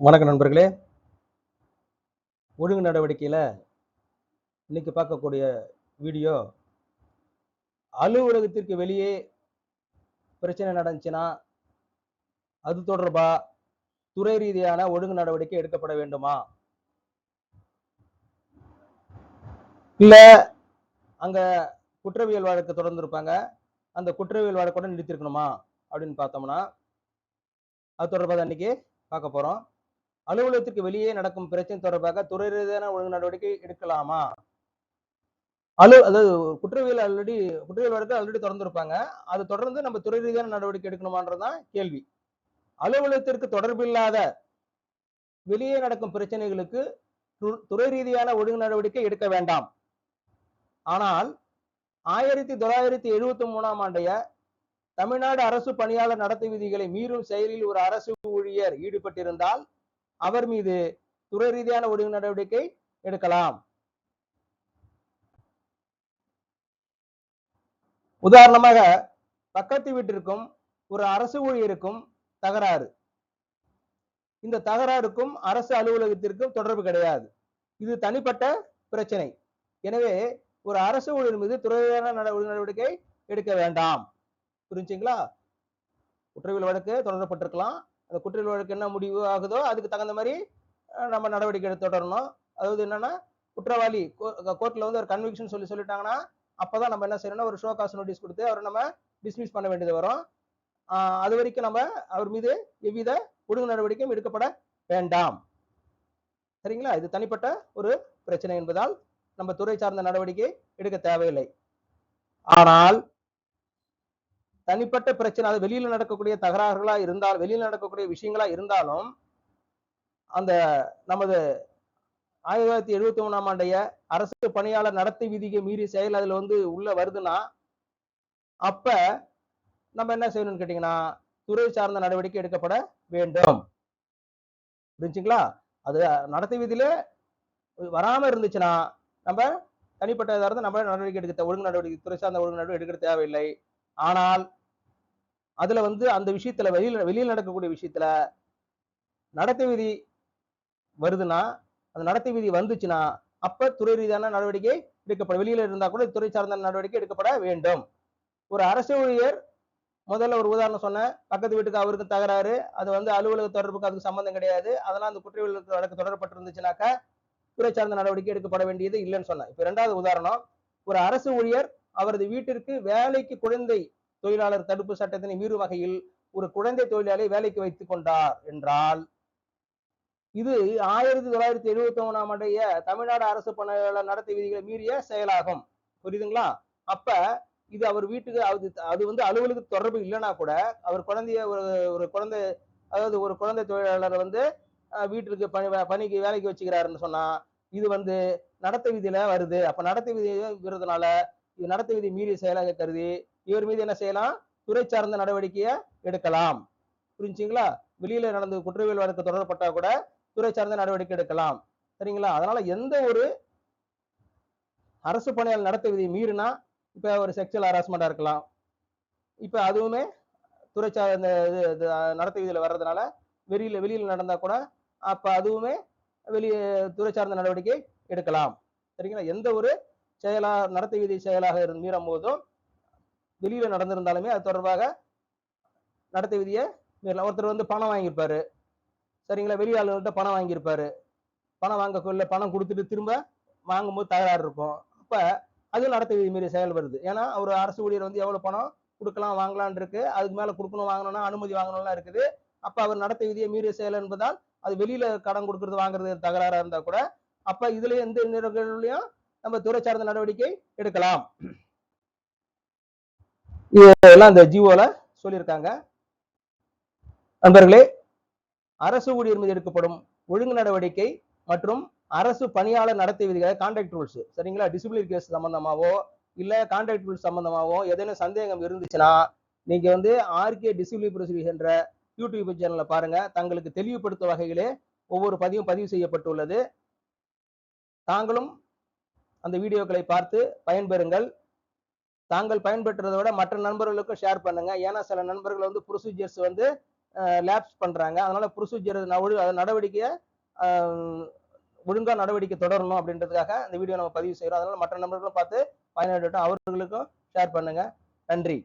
வணக்கம் நண்பர்களே. ஒழுங்கு நடவடிக்கையில் இன்னைக்கு பார்க்கக்கூடிய வீடியோ அலுவலகத்திற்கு வெளியே பிரச்சனை நடந்துச்சுன்னா அது தொடர்பா துறை ரீதியான ஒழுங்கு நடவடிக்கை எடுக்கப்பட வேண்டுமா? இல்ல அங்க குற்றவியல் வழக்கு தொடர்ந்து இருப்பாங்க அந்த குற்றவியல் வழக்கோட நிறுத்திருக்கணுமா அப்படின்னு பார்த்தோம்னா அது தொடர்பாக அன்னைக்கு பார்க்க போறோம். அலுவலகத்திற்கு வெளியே நடக்கும் பிரச்சனை தொடர்பாக துறை ரீதியான ஒழுங்கு நடவடிக்கை எடுக்கலாமா? அலு அதாவது குற்றவியல் ஆல்ரெடி குற்றவியல் வழக்கு ஆல்ரெடி திறந்திருப்பாங்க அது தொடர்ந்து நம்ம துறை ரீதியான நடவடிக்கை எடுக்கணுமான்றதுதான் கேள்வி. அலுவலகத்திற்கு தொடர்பில்லாத வெளியே நடக்கும் பிரச்சனைகளுக்கு து- துறை ரீதியான ஒழுங்கு நடவடிக்கை எடுக்க வேண்டாம். ஆனால் ஆயிரத்தி தொள்ளாயிரத்தி எழுபத்தி மூணாம் ஆண்டைய தமிழ்நாடு அரசு பணியாளர் நடத்தை விதிகளை மீறும் செயலில் ஒரு அரசு ஊழியர் ஈடுபட்டிருந்தால் அவர் மீது துறை ரீதியான ஒழுங்கு நடவடிக்கை எடுக்கலாம். உதாரணமாக பக்கத்து வீட்டிற்கும் ஒரு அரசு ஊழியருக்கும் தகராறு. இந்த தகராறுக்கும் அரசு அலுவலகத்திற்கும் தொடர்பு கிடையாது. இது தனிப்பட்ட பிரச்சனை. எனவே ஒரு அரசு ஊழியர் மீது துறை ரீதியான நடவடிக்கை எடுக்க வேண்டாம். புரிஞ்சுங்களா? குற்றவியல் வழக்கு தொடரப்பட்டிருக்கலாம். அந்த குற்றவியல் வழக்கு என்ன முடிவு ஆகுதோ அதுக்கு தகுந்த மாதிரி நம்ம நடவடிக்கை எடுத்து தொடரணும். அதாவது என்னன்னா குற்றவாளி கோர்ட்ல வந்து ஒரு கன்விக்ஷன் சொல்லி சொல்லிட்டாங்கன்னா அப்பதான் நம்ம என்ன செய்யணும்னா ஒரு ஷோ காசு நோட்டீஸ் கொடுத்து அவரை நம்ம டிஸ்மிஸ் பண்ண வேண்டியது வரும். அது வரைக்கும் நம்ம அவர் மீது எவ்வித ஒழுங்கு நடவடிக்கையும் எடுக்கப்பட வேண்டாம். சரிங்களா? இது தனிப்பட்ட ஒரு பிரச்சனை என்பதால் நம்ம துறை சார்ந்த நடவடிக்கை எடுக்க தேவையில்லை. ஆனால் தனிப்பட்ட பிரச்சனை அது வெளியில நடக்கக்கூடிய தகராறுகளா இருந்தால் வெளியில நடக்கக்கூடிய விஷயங்களா இருந்தாலும் அந்த நமது ஆயிரத்தி தொள்ளாயிரத்தி எழுபத்தி மூணாம் ஆண்டைய அரசு பணியாளர் நடத்தை விதியை மீறி செயல் அதுல வந்து உள்ள வருதுன்னா அப்ப நம்ம என்ன செய்யணும்னு கேட்டீங்கன்னா துறை சார்ந்த நடவடிக்கை எடுக்கப்பட வேண்டும். புரிஞ்சுங்களா? அது நடத்தை விதியில வராம இருந்துச்சுன்னா நம்ம தனிப்பட்ட இதாக இருந்து நம்ம நடவடிக்கை எடுக்க ஒழுங்கு நடவடிக்கை துறை சார்ந்த ஒழுங்கு நடவடிக்கை எடுக்க தேவையில்லை. ஆனால் அதுல வந்து அந்த விஷயத்துல வெளியில வெளியில் நடக்கக்கூடிய விஷயத்துல நடத்தை விதி வருதுன்னா அந்த நடத்தை விதி வந்துச்சுன்னா அப்ப துறை ரீதியான நடவடிக்கை எடுக்கப்பட வெளியில இருந்தா கூட துறை சார்ந்த நடவடிக்கை எடுக்கப்பட வேண்டும். ஒரு அரசு ஊழியர் முதல்ல ஒரு உதாரணம் சொன்னேன். பக்கத்து வீட்டுக்கு அவருக்கு தகராறு அது வந்து அலுவலக தொடர்புக்கு அதுக்கு சம்பந்தம் கிடையாது. அதெல்லாம் அந்த குற்றவியல் வழக்கு தொடரப்பட்டிருந்துச்சுனாக்கா துறை சார்ந்த நடவடிக்கை எடுக்கப்பட வேண்டியது இல்லைன்னு சொன்னேன். இப்ப ரெண்டாவது உதாரணம் ஒரு அரசு ஊழியர் அவரது வீட்டிற்கு வேலைக்கு குழந்தை தொழிலாளர் தடுப்பு சட்டத்தினை மீறும் வகையில் ஒரு குழந்தை தொழிலாளி வேலைக்கு வைத்துக் கொண்டார் என்றால் இது ஆயிரத்தி தொள்ளாயிரத்தி எழுபத்தி ஒன்னாம் ஆண்டைய தமிழ்நாடு அரசு பணியாளர் நடத்தை விதிகளை மீறிய செயலாகும். புரியுதுங்களா? அப்ப இது அவர் வீட்டுக்கு அது அது வந்து அலுவலக தொடர்பு இல்லைன்னா கூட அவர் குழந்தைய ஒரு ஒரு குழந்தை அதாவது ஒரு குழந்தை தொழிலாளர் வந்து வீட்டிற்கு வீட்டுக்கு பணி பணிக்கு வேலைக்கு வச்சுக்கிறாருன்னு சொன்னா இது வந்து நடத்தை விதியில வருது. அப்ப நடத்தை விதி விருதுனால இது நடத்தை விதி மீறிய செயலாக கருதி இவர் மீது என்ன செய்யலாம்? துறை சார்ந்த நடவடிக்கையை எடுக்கலாம். புரிஞ்சுங்களா? வெளியில நடந்த குற்றவியல் வழக்கு தொடரப்பட்டா கூட துறை சார்ந்த நடவடிக்கை எடுக்கலாம். சரிங்களா? அதனால எந்த ஒரு அரசு பணியாளர் நடத்த விதியை மீறினா இப்ப ஒரு செக்ஷுவல் ஹராஸ்மெண்டா இருக்கலாம். இப்ப அதுவுமே துறை சார்ந்த இது நடத்த விதியில வர்றதுனால வெளியில வெளியில நடந்தா கூட அப்ப அதுவுமே வெளியே துறை சார்ந்த நடவடிக்கை எடுக்கலாம். சரிங்களா? எந்த ஒரு செயலா நடத்தை விதி செயலாக இருந்து மீறும் போதும் வெளியில நடந்திருந்தாலுமே அது தொடர்பாக நடத்தை விதியை மீறலாம். ஒருத்தர் வந்து பணம் வாங்கியிருப்பாரு. சரிங்களா? வெளியாளர்கள்ட்ட பணம் வாங்கியிருப்பாரு. பணம் வாங்கக்குள்ள பணம் கொடுத்துட்டு திரும்ப வாங்கும்போது தகராறு இருக்கும். அப்ப அது நடத்தை விதி மீறி செயல் வருது ஏன்னா ஒரு அரசு ஊழியர் வந்து எவ்வளவு பணம் கொடுக்கலாம் வாங்கலான் இருக்கு. அதுக்கு மேல கொடுக்கணும் வாங்கணும்னா அனுமதி வாங்கணும்லாம் இருக்குது. அப்ப அவர் நடத்தை விதியை மீறிய செயல் என்பதால் அது வெளியில கடன் கொடுக்கறது வாங்குறது தகராறா இருந்தா கூட அப்ப இதுல எந்த நிறுவனங்களையும் நம்ம துறை சார்ந்த நடவடிக்கை எடுக்கலாம். இதெல்லாம் இந்த ஜிஓல சொல்லியிருக்காங்க. நண்பர்களே அரசு ஊழியர் மீது எடுக்கப்படும் ஒழுங்கு நடவடிக்கை மற்றும் அரசு பணியாளர் நடத்தை விதிகளை கான்ட்ராக்ட் ரூல்ஸ் சரிங்களா? டிசிப்ளினரி கேஸ் சம்பந்தமாவோ இல்ல கான்ட்ராக்ட் ரூல்ஸ் சம்பந்தமாவோ ஏதேனும் சந்தேகம் இருந்துச்சுன்னா நீங்க வந்து ஆர்கே டிசிப்ளினரி ப்ரொசீஜர் என்ற யூடியூப் சேனல்ல பாருங்க. தங்களுக்கு தெளிவுபடுத்தும் வகையிலே ஒவ்வொரு பதிவும் பதிவு செய்யப்பட்டுள்ளது. தாங்களும் அந்த வீடியோக்களை பார்த்து பயன்பெறுங்கள். தாங்கள் பயன்பெற்றதை விட மற்ற நண்பர்களுக்கும் ஷேர் பண்ணுங்க. ஏன்னா சில நண்பர்கள் வந்து ப்ரொசீஜர்ஸ் வந்து லேப்ஸ் பண்றாங்க. அதனால ப்ரொசீஜர் நடவடிக்கையை ஒழுங்காக ஒழுங்கா நடவடிக்கை தொடரணும் அப்படின்றதுக்காக இந்த வீடியோ நம்ம பதிவு செய்யறோம் அதனால மற்ற நண்பர்களும் பார்த்து பயனடையட்டும். அவர்களுக்கும் ஷேர் பண்ணுங்க. நன்றி.